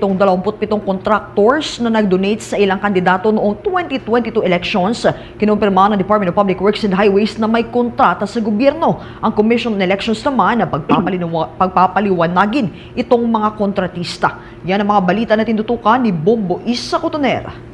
Itong 27 contractors na nag-donate sa ilang kandidato noong 2022 elections, kinumpirma ng Department of Public Works and Highways na may kontrata sa gobyerno. Ang Commission on Elections naman na pagpapaliwa- pagpapaliwanagin itong mga kontratista. Yan ang mga balita na tinutukan ni Bombo Isa Cotonera.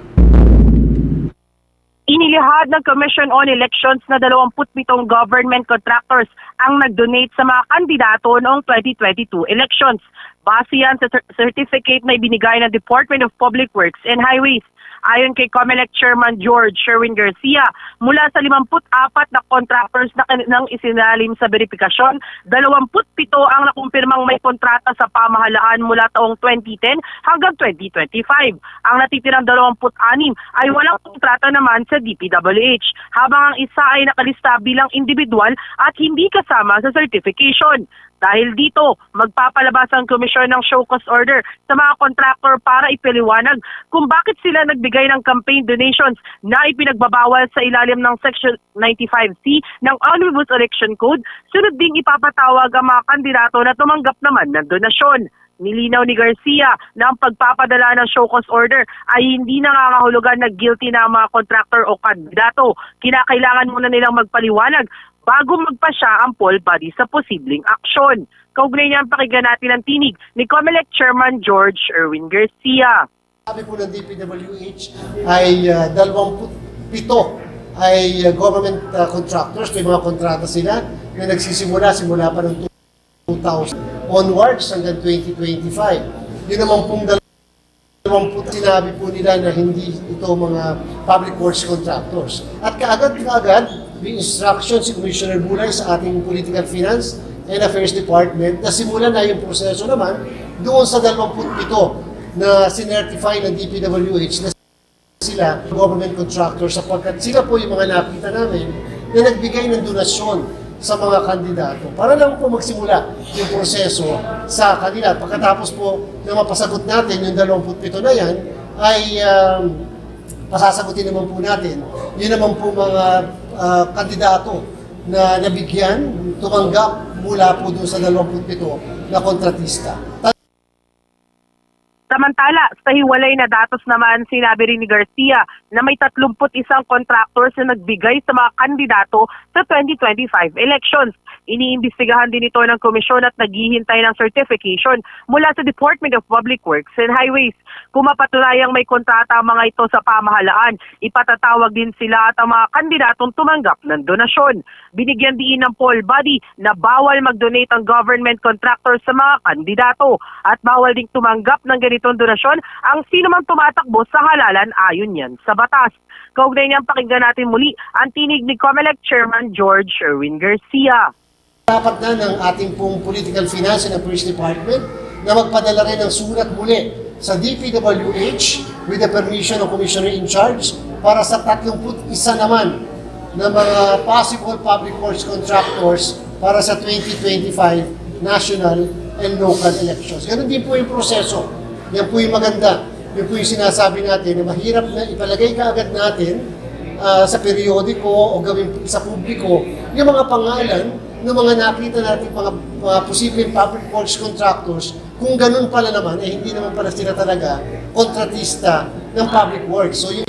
Inilihad ng Commission on Elections na 27 government contractors ang nag-donate sa mga kandidato noong 2022 elections. Base yan sa cer- certificate na ibinigay ng Department of Public Works and Highways. Ayon kay COMELEC Chairman George Sherwin Garcia, mula sa 54 na contractors na nang isinalim sa verifikasyon, 27 ang nakumpirmang may kontrata sa pamahalaan mula taong 2010 hanggang 2025. Ang natitirang 26 ay walang kontrata naman sa DPWH, habang ang isa ay nakalista bilang individual at hindi kasama sa certification. Dahil dito, magpapalabas ang komisyon ng show cause order sa mga contractor para ipaliwanag kung bakit sila nagbigay ng campaign donations na ipinagbabawal sa ilalim ng Section 95C ng Omnibus Election Code, sunod ding ipapatawag ang mga kandidato na tumanggap naman ng donasyon. Nilinaw ni Garcia na ang pagpapadala ng show cause order ay hindi nangangahulugan na guilty na ang mga contractor o kandidato. Kinakailangan muna nilang magpaliwanag bago magpasya ang poll body sa posibleng aksyon. Kaugnay niya ang pakinggan natin ang tinig ni COMELEC Chairman George Erwin Garcia. Sabi po ng DPWH ay uh, 27 ay uh, government uh, contractors, may mga kontrata sila na nagsisimula, simula pa ng 2000 onwards hanggang 2025. Yun naman pong dalawang po sinabi po nila na hindi ito mga public works contractors. At kaagad-kaagad, may instruction si Commissioner Bulay sa ating Political Finance and Affairs Department na simulan na yung proseso naman doon sa 27 na sinertify ng DPWH na sila government contractors sapagkat sila po yung mga nakita namin na nagbigay ng donasyon sa mga kandidato para lang po magsimula yung proseso sa kanila. Pagkatapos po na mapasagot natin yung 27 na yan, ay um, pasasagutin naman po natin. Yun naman po mga ah, kandidato na nabigyan, tumanggap mula po doon sa 27 na kontratista. Samantala, sa hiwalay na datos naman, sinabi rin ni Garcia na may 31 contractors na nagbigay sa mga kandidato sa 2025 elections. Iniimbestigahan din ito ng komisyon at naghihintay ng certification mula sa Department of Public Works and Highways. Kung mapatunayang may kontrata ang mga ito sa pamahalaan, ipatatawag din sila at ang mga kandidatong tumanggap ng donasyon. Binigyan din ng poll body na bawal mag-donate ang government contractors sa mga kandidato at bawal ding tumanggap ng ganitong donasyon ang sino mang tumatakbo sa halalan ayon yan sa batas. Kaugnay niyang pakinggan natin muli ang tinig ni COMELEC Chairman George Sherwin Garcia. Dapat na ng ating pong Political Finance and Affairs Department na magpadala rin ng sulat muli sa DPWH with the permission of Commissioner in charge para sa 31 naman na mga possible public works contractors para sa 2025 national and local elections. Ganun din po yung proseso. Yan po yung maganda. Yan po yung sinasabi natin na mahirap na ipalagay kaagad natin ah, sa periodiko o gawin sa publiko yung mga pangalan ng mga nakita natin mga, mga posibleng public works contractors kung ganun pala naman, eh hindi naman pala sila talaga kontratista ng public works. So yung